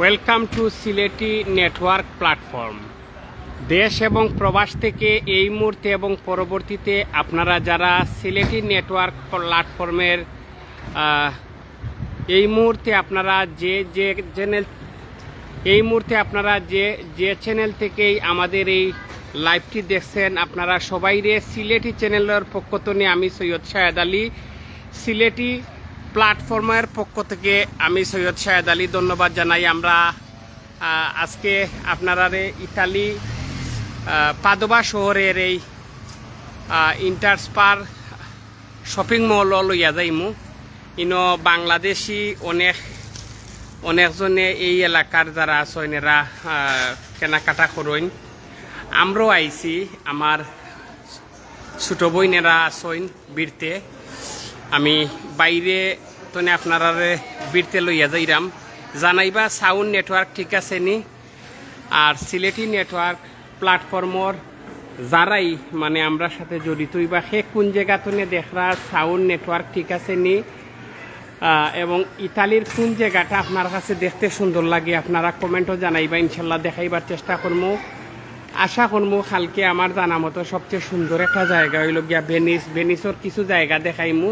Welcome to Sylheti network platform. দেশ এবং প্রবাস থেকে এই মুহূর্তে এবং পরবর্তীতে আপনারা যারা সিলেটি নেটওয়ার্ক প্ল্যাটফর্মের এই মুহূর্তে আপনারা যে যে চ্যানেল এই মুহূর্তে আপনারা যে যে চ্যানেল থেকেই আমাদের এই লাইভটি দেখছেন, আপনারা সবাই রে সিলেটি চ্যানেলের পক্ষ থেকে আমি সৈয়দ শাহেদ আলী। সিলেটি প্ল্যাটফর্মের পক্ষ থেকে আমি সৈয়দ শাহেদ আলী ধন্যবাদ জানাই। আমরা আজকে আপনারা ইতালি পাদোবা শহরের এই ইন্টারস্পার শপিং মল লইয়া যাইমু। ইনো বাংলাদেশি অনেক, অনেকজনে এই এলাকার যারা আছেন এরা কেনাকাটা করইন আমরাও আইছি, আমার ছোট বইনেরা আছেন বীরতে। আমি বাইরে তনে আপনারা বীরতে লইয়া যাইরাম। জানাইবা সাউন্ড নেটওয়ার্ক ঠিক আছে নি? আর সিলেটি নেটওয়ার্ক প্ল্যাটফর্মর যারাই মানে আমরা সাথে জড়িত বা সে কোন জায়গা তনে দেখরা সাউন্ড নেটওয়ার্ক ঠিক আছে নি? এবং ইতালির কোন জায়গাটা আপনার কাছে দেখতে সুন্দর লাগে, আপনারা কমেন্টও জানাইবা, ইনশাল্লাহ দেখাইবার চেষ্টা করব আশা করব কালকে আমার জানা মতো সবচেয়ে সুন্দর একটা জায়গা হইল গিয়া ভেনিস। ভেনিসর কিছু জায়গা দেখাইমু।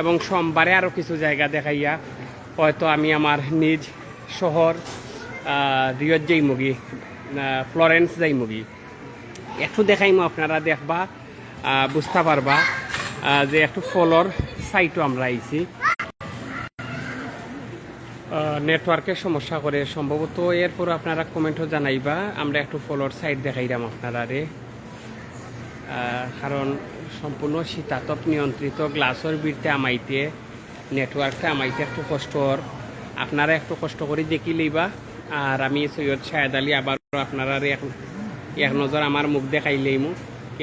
এবং সোমবারে আরও কিছু জায়গা দেখাইয়া হয়তো আমি আমার নিজ শহর রিয়ত যাইমুগি ফ্লোরেন্স যাইমুগি একটু দেখাইমু আপনারা, দেখবা বুঝতে পারবা যে একটু ফলর সাইটও আমরা আইছি। নেটওয়ার্কের সমস্যা করে সম্ভবত এরপর আপনারা কমেন্টও জানাইবা, আমরা একটু ফলোর সাইড দেখাইলাম আপনারা রে কারণ সম্পূর্ণ শীতাতপ নিয়ন্ত্রিত গ্লাসর বিরতে আমাইতে নেটওয়ার্কটা আমাইতে একটু কষ্টর আপনারা একটু কষ্ট করে দেখি লইবা। আর আমি সৈয়দ শাহেদ আলী আবার আপনারা এক এক নজর আমার মুখ দেখাইলেইমু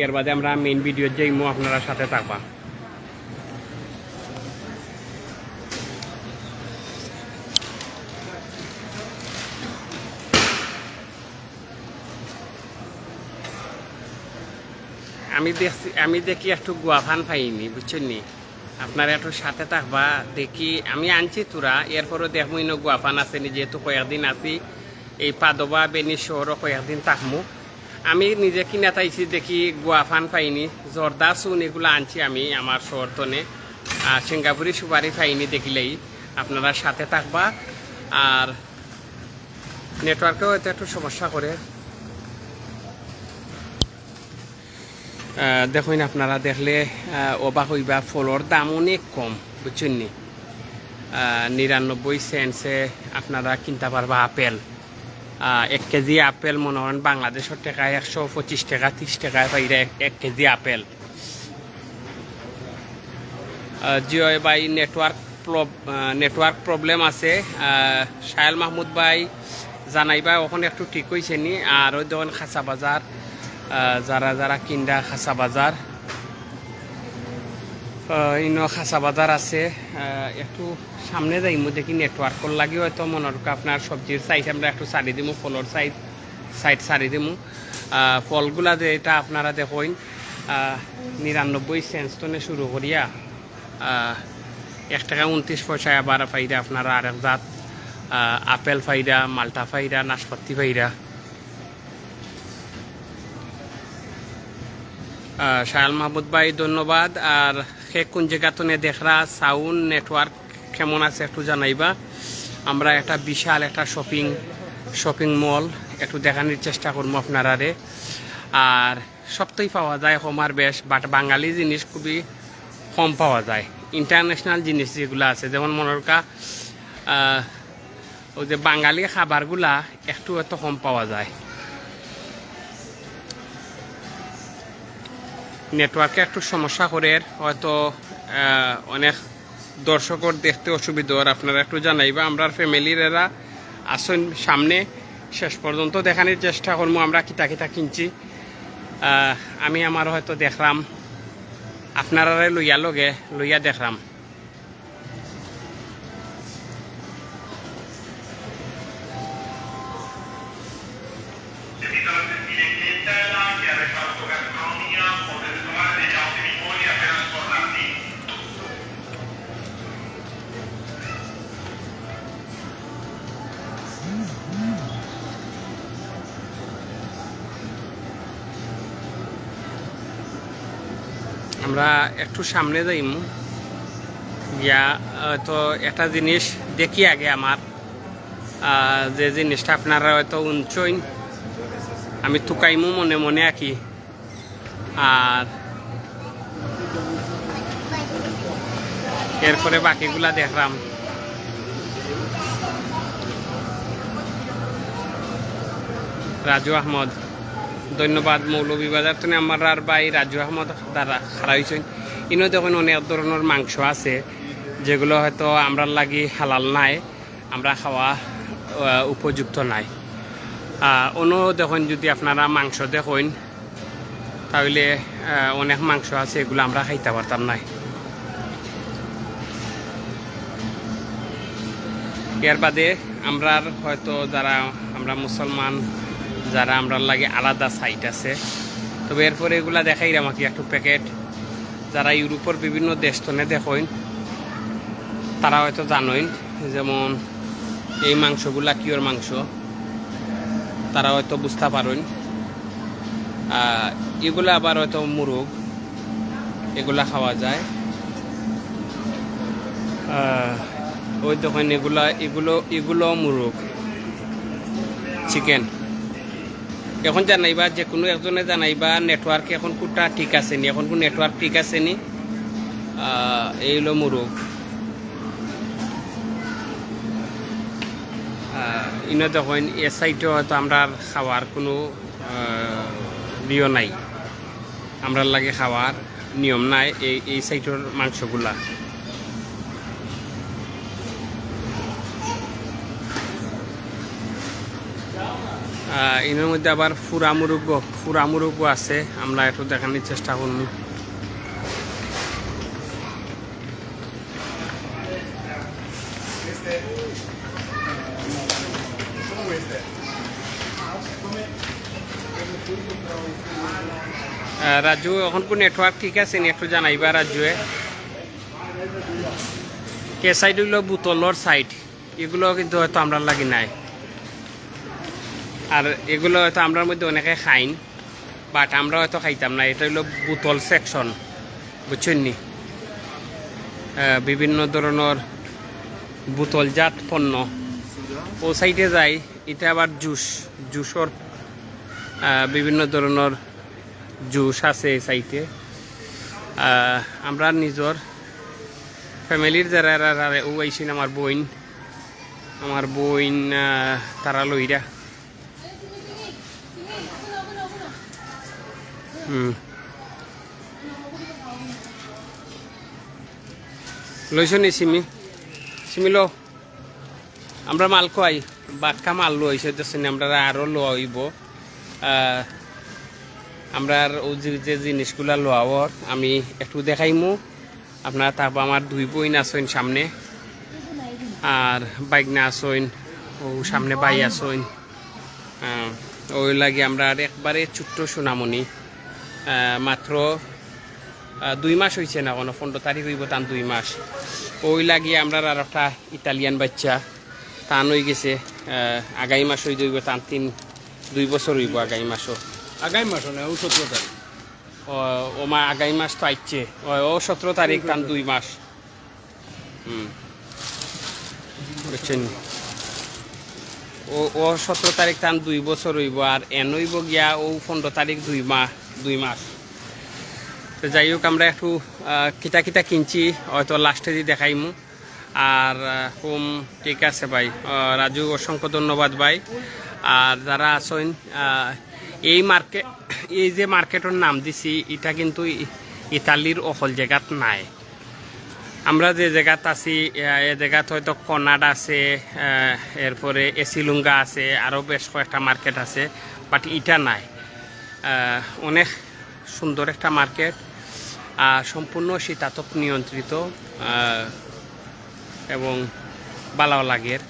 এর বাদে আমরা মেইন ভিডিও যাইমু, আপনারা সাথে থাকবা। আমি দেখছি, আমি দেখি একটু গুয়াফান পাইনি বুঝছেন নি আপনারা একটু সাথে থাকবা, দেখি। আমি আনছি তোরা, এরপরও দেখব ইনো গুয়াফান আছে নি যেহেতু কয়েকদিন আছি। এই পাদবা, বেনি শহরও কয়েকদিন থাকমু। আমি নিজে কিনা তাইছি দেখি গুয়াফান পাইনি। জর্দা চুন এগুলো আনছি আমি আমার শহর তনে। আর সিঙ্গাপুরি সুপারি পাইনি দেখিলেই। আপনারা সাথে থাকবা। আর নেটওয়ার্কেও হয়তো একটু সমস্যা করে। দেখুন আপনারা দেখলে অবাক হইবা, ফলর দাম অনেক কম, বুঝছেন নি? নিরানব্বই সেন্টসে আপনারা কিনতে পারবা আপেল। এক কেজি আপেল মনে হন বাংলাদেশের টাকায় একশো পঁচিশ টাকা, ত্রিশ টাকায় পাইরা এক কেজি আপেল। জিও ভাই নেটওয়ার্ক নেটওয়ার্ক প্রবলেম আছে। সাহেল মাহমুদ ভাই জানাইবা, ওখানে একটু ঠিক হয়েছে নি। আর ওই যখন খাসা বাজার যারা যারা কিন্দা খাসা বাজার ইনো খাসা বাজার আছে একটু সামনে যাইমু দেখি নেটওয়ার্কর লাগি হয়তো মনে আপনার সবজির সাইড আমরা একটু সারি দিমু ফলর সাইড সাইড সারি দিমু। ফলগুলা যে এটা আপনারা দেখুন নিরানব্বই সেন্স টনে শুরু করিয়া এক টাকা উনত্রিশ পয়সায় আবার ফাইদা, আপনারা আরেক জাত আপেল ফাইরা মাল্টা ফাইরা নাশপাতি ফাইদা। শায়াল মাহমুদ ভাই, ধন্যবাদ। আর সে কোন জায়গাতনে দেখরা সাউন্ড নেটওয়ার্ক কেমন আছে একটু জানাইবা। আমরা একটা বিশাল একটা শপিং শপিং মল একটু দেখানোর চেষ্টা করব আপনারারে। আর সবটাই পাওয়া যায় হোমার বেশ বাট বাঙালি জিনিস খুবই কম পাওয়া যায়। ইন্টারন্যাশনাল জিনিস যেগুলো আছে, যেমন মনরকা ওই যে বাঙালি খাবারগুলা একটু এত কম পাওয়া যায়। নেটওয়ার্কে একটু সমস্যা করে, হয়তো অনেক দর্শকর দেখতে অসুবিধা আর আপনারা একটু জানাইবা, আমরা ফ্যামিলির এরা আসুন সামনে, শেষ পর্যন্ত দেখানোর চেষ্টা করব আমরা কিতা কিতা কিনছি। আমি আমার হয়তো দেখলাম আপনারা লইয়া লগে লইয়া দেখলাম। আমরা একটু সামনে যাইম। গিয়া তো একটা জিনিস দেখি আগে আমার। যে জিনিসটা আপনারা হয়তো উঞ্চইন আমি তুকাইমু মনে মনে আঁকি আর এরপরে বাকিগুলা দেখলাম। রাজু আহমদ। ধন্যবাদ মৌলভীবাজার তুমি আমার আর ভাই রাজু আহমদ দ্বারা খারা হয়েছেন ইনও দেখুন অনেক ধরনের মাংস আছে, যেগুলো হয়তো আমরা লাগি হালাল নাই আমরা খাওয়া উপযুক্ত নাই। অন্য দেখুন যদি আপনারা মাংস দেখুন, তাহলে অনেক মাংস আছে, এগুলো আমরা খাইতে পারতাম নাই। এর বাদে আমরা হয়তো যারা, আমরা মুসলমান যারা আমরা লাগে আলাদা সাইট আছে। তবে এরপরে এগুলা দেখাই আমাকে একটু প্যাকেট যারা ইউরোপের বিভিন্ন দেশ তনে দেখেন তারা হয়তো জানেন যেমন এই মাংসগুলা কিওর মাংস, তারা হয়তো বুঝতে পারেন এগুলা আবার হয়তো মুরগ, এগুলা খাওয়া যায়। ওই দেখেন এগুলা, এগুলো এগুলো মুরগ চিকেন এখন জানাইবা যে কোনো একজনে জানাইবা নেটওয়ার্ক এখন কোটা ঠিক আছে নি? এখন কোন নেটওয়ার্ক ঠিক আছে নি? এই হলো মুরগ ইনো দেখেন এ সাইডে হয়তো আমরা খাওয়ার কোনো নিয়ম নাই। আমরা লাগে খাওয়ার নিয়ম নাই, এই এই সাইডের মাংসগুলা। এর মধ্যে আবার ফুরা মুরুগ ফুরা মুরুগও আছে। আমরা একটু দেখানোর চেষ্টা করব। রাজু, এখন কোন নেটওয়ার্ক ঠিক আছে একটু জানাইবা রাজুয়ে। কে সাইড হইল বুতলর সাইড এগুলো কিন্তু হয়তো আমরা লাগি নাই। আর এগুলো হয়তো আমরার মধ্যে অনেকে খাইন বাট আমরা হয়তো খাইতাম না। এটা হলো বোতল সেকশন বুঝছেন নি? বিভিন্ন ধরনের বোতলজাত পণ্য। ও সাইডে যাই, এটা আবার জুস জুসর বিভিন্ন ধরনের জুস আছে এই সাইটে আমরা নিজর ফ্যামিলির যারা ও আইসিন আমার বইন আমার বইন তারা লইরা। লইছ সিমি সিমি লো। আমরা মাল খোয়াই বাক্কা মাল লো হয়েছে দেখছেন আমরা আরও লইব। আমরা আর ও যে জিনিসগুলা লোয়াওয়ার আমি একটু দেখাইমু। আপনার তারপর আমার দুই বইন আসইন সামনে। আর বাইক না আসইন ও সামনে বাই আসইন ওই লাগে আমরা আর একবারে ছোট্ট সোনামণি। মাত্র দুই মাস হয়েছে না কোনো পনেরো তারিখ হইব তান দুই মাস। ওই লাগিয়ে আমরা আর একটা ইতালিয়ান বাচ্চা টান হয়ে গেছে আগামী মাস হয়ে যাইব তান তিন দুই বছর হইব আগামী মাসও। আগামী মাস না ও সতেরো তারিখ। ও- মা আগামী মাস তো আইছে ও- সতেরো তারিখ তান দুই মাস। হুম। বুঝছেন? ও ও সতেরো তারিখ তান দুই বছর হইব আর এন হইব গিয়া ও পনেরো তারিখ দুই মাস। দুই মাস। তো যাই হোক, আমরা একটু কিতা কিতা কিনছি, হয়তো লাস্টে দিয়ে দেখাইমু। আর হোম ঠিক আছে ভাই। রাজু, অসংখ্য ধন্যবাদ ভাই। আর যারা আছেন এই মার্কেট এই যে মার্কেটের নাম দিছি, এটা কিন্তু ইতালির অকল জায়গাত নাই। আমরা যে জায়গাত আছি এ জায়গাত হয়তো কনাড আছে এরপরে এসিলুঙ্গা আছে আরও বেশ কয়েকটা মার্কেট আছে, বাট ইটা নাই। অনেক সুন্দর একটা মার্কেট আর সম্পূর্ণ শীতাতপ নিয়ন্ত্রিত এবং বালাও লাগের।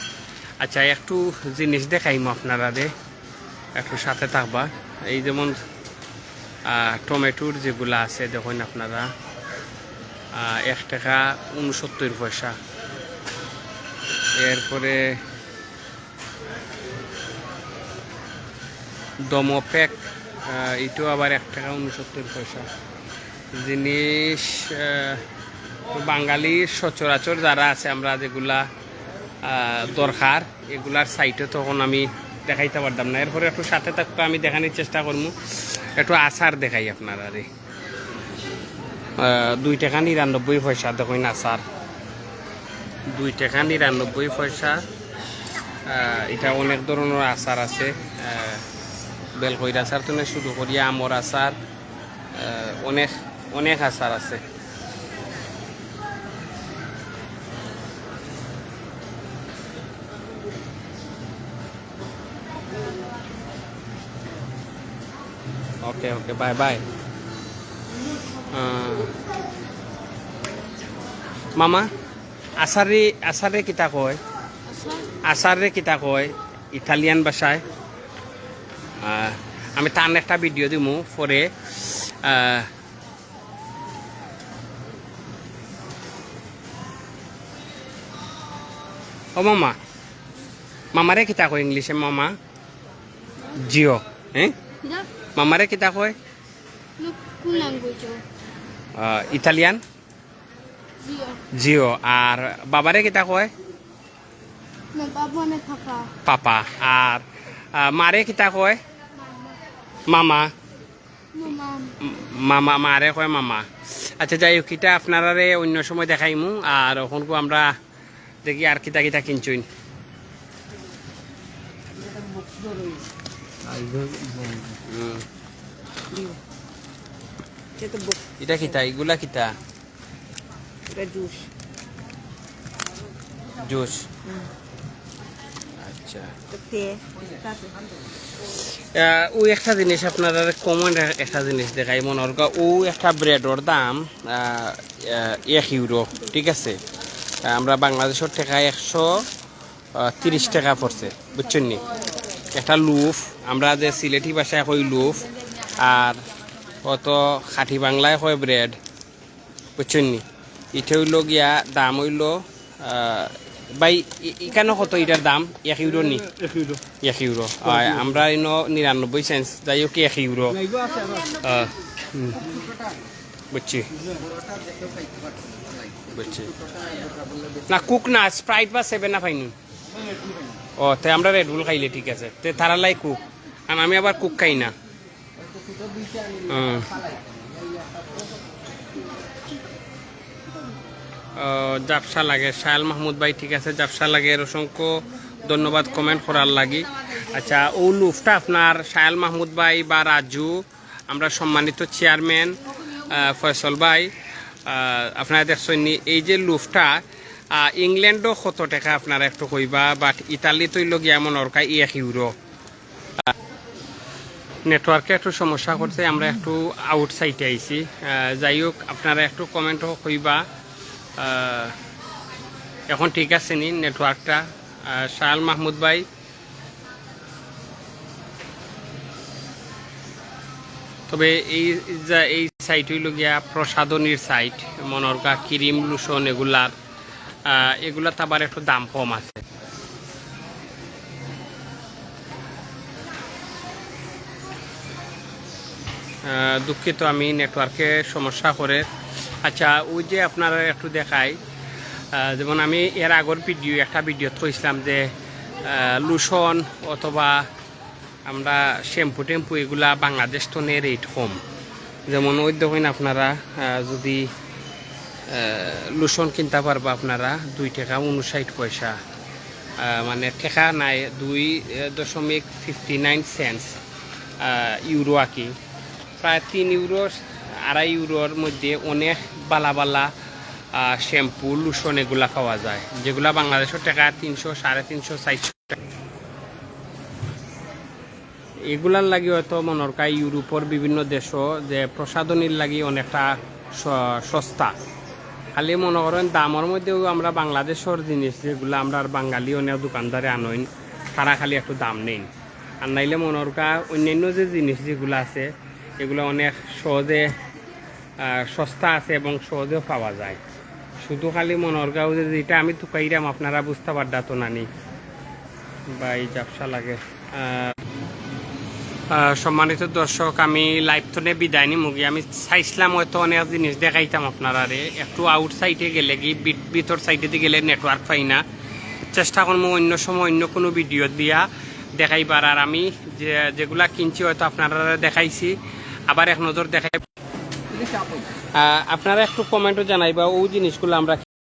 আচ্ছা একটু জিনিস দেখাইম আপনারা দে একটু সাথে থাকবা। এই যেমন টমেটোর যেগুলো আছে, দেখুন আপনারা এক টাকা উনসত্তর পয়সা। এরপরে দমপ্যাক এটাও আবার এক টাকা উনসত্তর পয়সা। জিনিস বাঙালি সচরাচর যারা আছে, আমরা যেগুলা দরকার, এগুলার সাইটে তখন আমি দেখাইতে পারতাম না। এরপরে একটু সাথে থাকতো আমি দেখানোর চেষ্টা করব একটু আচার দেখাই আপনার আরে। দুই টাকা নিরানব্বই পয়সা, দেখুন আচার। দুই টাকা নিরানব্বই পয়সা। এটা অনেক ধরনের আচার আছে। বেলকইর আচার তো শুরু করিয়া আমর আচার অনেক অনেক আচার আছে। ওকে ওকে বাই বাই মামা আচারে আচারে কিতা কয়? আচারে কিতা কয়? ইটালিয়ান ভাষায়। আমি টান একটা ভিডিও দিমু পরে ও মামা মামারে কিতা কয় ইংলিশে মামা? জিও হ্যাঁ মামারে কিতা কয়? Zio. জিও। আর বাবারে কিতা কয়. পাপা আর মাৰে কিতা কয়? মামা। মামা মারে কয় মামা। আচ্ছা যাই হোক কিতা আপনারারে অন্য সময় দেখাইমু আর ওখানকু আমরা দেখি আর কিতা কিতা কিনছুইন এটা কিতা? এগুলা কিতা? জুস জুস আচ্ছা। ও একটা জিনিস আপনার কমন একটা জিনিস দেখাই মনে হল ও একটা ব্রেডর দাম এক ইউরো ঠিক আছে? আমরা বাংলাদেশের টাকা একশো তিরিশ টাকা পড়ছে বুঝছেন নি? একটা লুফ আমরা যে সিলেটি ভাষায় কই লুফ আর কত খাঁটি বাংলায় হয় ব্রেড বুঝছেন নি? এটা হইল গিয়া দাম হইল ভাই ইখানে কত এটার দাম? এক ইউরো নি? এক ইউরো আমরা ইনো নিরানব্বই সেন্স যাই হোক এক ইউরো। বুঝছি। বুঝছি। না কুক না স্প্রাইট বা সেভেন না পাইনি ও তে আমরা রেড বুল খাইলে ঠিক আছে। তে তারা লাই কুক আর আমি আবার কুক খাই না। হুম। জাপসা লাগে। শায়াল মাহমুদ ভাই, ঠিক আছে জাপসা লাগে। অসংখ্য ধন্যবাদ কমেন্ট করার লাগি। আচ্ছা ও লুফটা আপনার, শায়াল মাহমুদ ভাই বা রাজু, আমরা সম্মানিত চেয়ারম্যান ফয়সল ভাই আপনারা দেখছেন এই যে লুফটা ইংল্যান্ডও কত টাকা আপনারা একটু কইবা, বাট ইতালি তৈল গিয়া মনের কাই এক ইউরো। নেটওয়ার্কে একটু সমস্যা করছে, আমরা একটু আউটসাইডে আইছি। যাই হোক, আপনারা একটু কমেন্টও কইবা। এখন ঠিক আছে নি নেটওয়ার্কটা শায়াল মাহমুদ ভাই। তবে এই যা, এই সাইট হইল গিয়া প্রসাদনীর সাইট মনরকা ক্রিম লুশন এগুলার। তো আবার একটু দাম কম আছে। দুঃখিত আমি নেটওয়ার্কে সমস্যা করে আচ্ছা ওই যে আপনারা একটু দেখাই যেমন আমি এর আগর ভিডিও একটা ভিডিও থইছিলাম যে লুশন অথবা আমরা শ্যাম্পু টেম্পু এগুলা বাংলাদেশ নে রেট কম। যেমন ওই দেখুন আপনারা যদি লুশন কিনতে পারবা আপনারা, দুই টাকা উনষাট পয়সা। মানে ঠেকা নাই, দুই দশমিক ফিফটি নাইন সেন্স ইউরো আর কি প্রায় তিন ইউরো আড়াই ইউরোর মধ্যে অনেক বালা বালা শ্যাম্পু, লুশন এগুলা পাওয়া যায়, যেগুলা বাংলাদেশের টাকা তিনশো, সাড়ে তিনশো, চারশো এগুলার লাগি হয়তো মনের কাই ইউরোপের বিভিন্ন দেশও যে প্রসাধনীর লাগি অনেকটা সস্তা। খালি মনে করেন দামের মধ্যেও আমরা বাংলাদেশের জিনিস যেগুলো আমরা আর বাঙালি অনেক দোকানদারে আনইন তারা খালি একটু দাম নেই। আর নাইলে মনের কা অন্যান্য যে জিনিস যেগুলো আছে, এগুলো অনেক সহজে সস্তা আছে এবং সহজেও পাওয়া যায়। শুধু খালি মনের গাও যে যেটা আমি তুকাইরাম আপনারা বুঝতে পারদা তো নানি বা এই ব্যবসা লাগে সম্মানিত দর্শক, আমি লাইভ তো বিদায় নিমু গিয়ে। আমি চাইছিলাম হয়তো অনেক জিনিস দেখাইতাম আপনারা রে একটু আউট সাইডে গেলে কি, ভিত- ভিতর সাইডে গেলে নেটওয়ার্ক পাই না। চেষ্টা করব অন্য সময় অন্য কোনো ভিডিও দিয়া দেখাইবার। আর আমি যে যেগুলা কিনছি হয়তো আপনারা দেখাইছি। আবার এক নজর দেখাই আপনারা একটু কমেন্টও জানাই বা ওই জিনিসগুলো আমরা